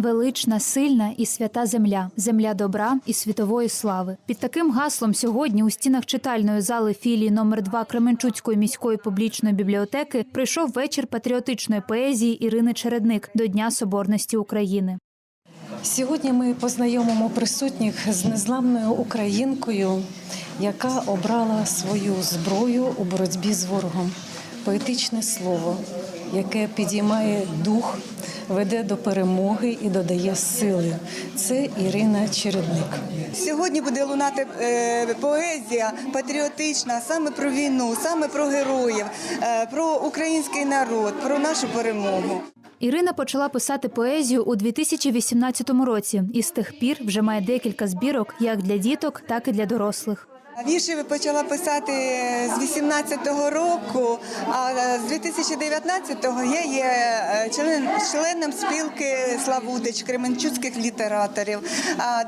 Велична, сильна і свята земля, земля добра і світової слави. Під таким гаслом сьогодні у стінах читальної зали філії номер 2 Кременчуцької міської публічної бібліотеки прийшов вечір патріотичної поезії Ірини Чередник до Дня Соборності України. Сьогодні ми познайомимо присутніх з незламною українкою, яка обрала свою зброю у боротьбі з ворогом. Поетичне слово, яке підіймає дух, веде до перемоги і додає сили. Це Ірина Чередник. Сьогодні буде лунати е, поезія патріотична саме про війну, саме про героїв, е, про український народ, про нашу перемогу. Ірина почала писати поезію у 2018 році і з тих пір вже має декілька збірок як для діток, так і для дорослих. Вірші почала писати з 18-го року, а з 2019-го я є е, член, членом спілки Славутич кременчуцьких літераторів.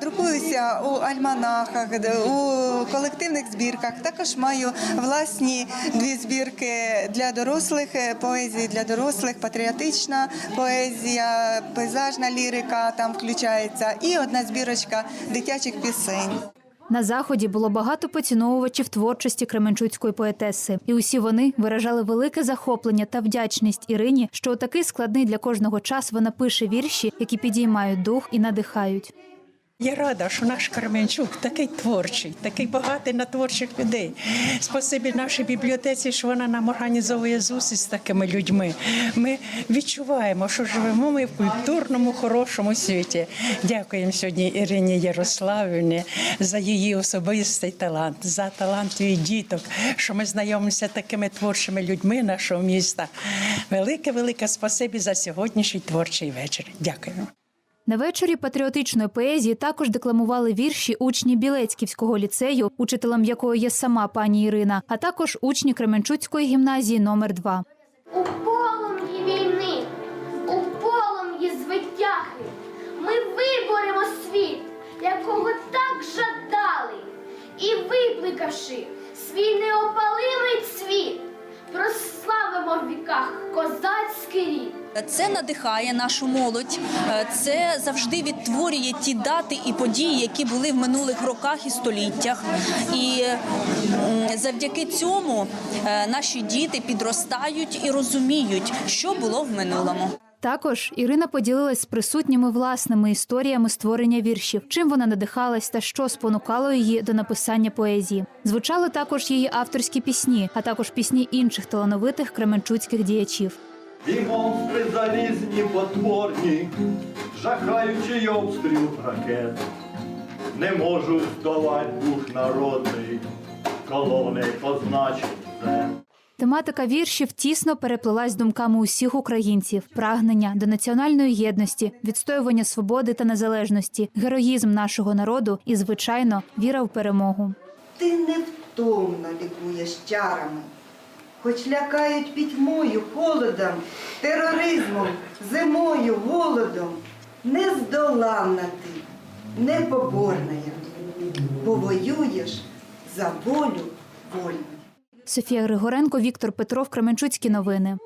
Друкуюся у альманахах, у колективних збірках. Також маю власні дві збірки для дорослих, е, поезії для дорослих, патріотична поезія, пейзажна лірика там включається, і одна збірочка дитячих пісень. На заході було багато поціновувачів творчості кременчуцької поетеси, і усі вони виражали велике захоплення та вдячність Ірині, що у такий складний для кожного час вона пише вірші, які підіймають дух і надихають. Я рада, що наш Кременчук такий творчий, такий багатий на творчих людей. Спасибі нашій бібліотеці, що вона нам організовує зустріч з такими людьми. Ми відчуваємо, що живемо ми в культурному, хорошому світі. Дякуємо сьогодні Ірині Ярославівні за її особистий талант, за талант її діток, що ми знайомимося такими творчими людьми нашого міста. Велике, велике спасибі за сьогоднішній творчий вечір. Дякуємо. На вечорі патріотичної поезії також декламували вірші учні Білецьківського ліцею, учителем якого є сама пані Ірина, а також учні Кременчуцької гімназії номер 2 У полум'ї війни, у полум'ї звитяги ми виборемо світ, якого так жадали, і викликавши свій неопалимий цвіт, прославимо в віках козацький рід. Це надихає нашу молодь. Е, Це завжди відтворює ті дати і події, які були в минулих роках і століттях. І завдяки цьому е, наші діти підростають і розуміють, що було в минулому. Також Ірина поділилась з присутніми власними історіями створення віршів, чим вона надихалась та що спонукало її до написання поезії. Звучали також її авторські пісні, а також пісні інших талановитих кременчуцьких діячів. І монстри залізні потворні, жахаючий обстріл ракет, не можуть здолать дух народний, колони позначить це. Тематика віршів тісно переплилась думками усіх українців: прагнення до національної єдності, відстоювання свободи та незалежності, героїзм нашого народу і, звичайно, віра в перемогу. Ти невтомно лікуєш чарами, хоч лякають пітьмою, холодом, тероризмом, зимою, голодом. Нездоланна ти, непоборна, бо воюєш за волю вольну. Софія Григоренко, Віктор Петров, Кременчуцькі новини.